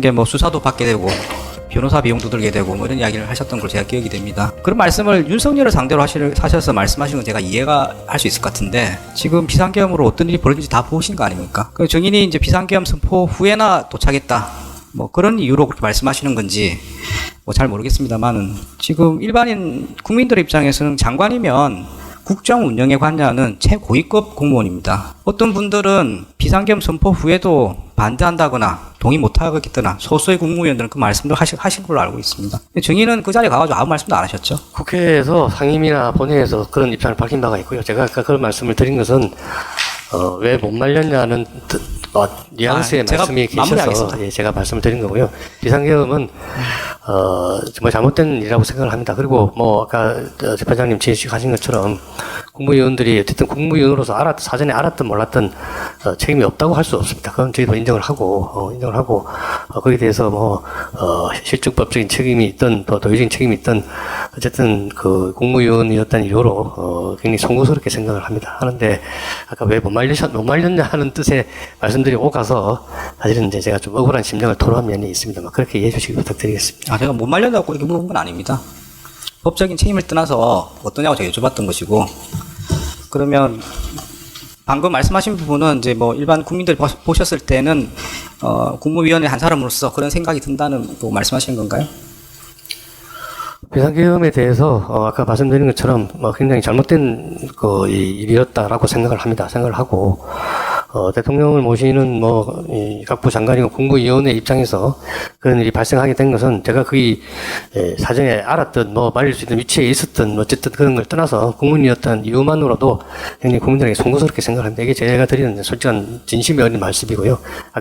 게 뭐 수사도 받게 되고 변호사 비용도 들게 되고 뭐 이런 이야기를 하셨던 걸 제가 기억이 됩니다. 그런 말씀을 윤석열을 상대로 하셔서 말씀하시는 건 제가 이해가 할 수 있을 것 같은데 지금 비상계엄으로 어떤 일이 벌어진지 다 보신 거 아닙니까? 그 정인이 이제 비상계엄 선포 후에나 도착했다. 뭐 그런 이유로 그렇게 말씀하시는 건지 뭐 잘 모르겠습니다만은 지금 일반인 국민들의 입장에서는 장관이면 국정 운영에 관여하는 최고위급 공무원입니다. 어떤 분들은 비상겸 선포 후에도 반대한다거나 동의 못하겠거나 소수의 국무위원들은 그 말씀도 하시, 하신 걸로 알고 있습니다. 정의는 그 자리에 가가지고 아무 말씀도 안 하셨죠. 국회에서 상임이나 본회의에서 그런 입장을 밝힌 바가 있고요. 제가 아까 그런 말씀을 드린 것은 어, 왜 못 말렸냐는 뜻, 어, 뉘앙스의 아, 말씀이 계셔서. 예, 제가 말씀을 드린 거고요. 비상계엄은 어, 정말 잘못된 일이라고 생각을 합니다. 그리고 뭐 아까 어, 재판장님 지적하신 것처럼 국무위원들이 어쨌든 국무위원으로서 알았, 사전에 알았든 몰랐든 어, 책임이 없다고 할 수 없습니다. 그건 저희도 인정을 하고 어, 인정을 하고 어, 거기에 대해서 뭐 어, 실질법적인 책임이 있든 또 도의적인 책임이 있든 어쨌든 그 국무위원이었다는 이유로 어, 굉장히 송구스럽게 생각을 합니다. 하는데 아까 왜 못 말렸 못 말렸냐 하는 뜻의 말씀들이 오가서 사실은 이제 제가 좀 억울한 심정을 토로한 면이 있습니다만 그렇게 이해해 주시기 부탁드리겠습니다. 아, 제가 못 말려갖고 이렇게 물어본 건 아닙니다. 법적인 책임을 떠나서 어떠냐고 제가 여쭤봤던 것이고, 그러면 방금 말씀하신 부분은 이제 뭐 일반 국민들이 보- 보셨을 때는 어, 국무위원회 한 사람으로서 그런 생각이 든다는 또 말씀하시는 건가요? 비상계엄에 대해서 어, 아까 말씀드린 것처럼 뭐 굉장히 잘못된 그 이- 일이었다라고 생각을 합니다. 생각을 하고 어, 대통령을 모시는 뭐 이, 각부 장관이고 국무위원회 입장에서 그런 일이 발생하게 된 것은 제가 거의 에, 사전에 알았던 뭐 말릴 수 있는 위치에 있었던 어쨌든 그런 걸 떠나서 국문이었던 이유만으로도 굉장히 국민들에게 송구스럽게 생각합니다. 이게 제가 드리는 솔직한 진심이 어린 말씀이고요. 아까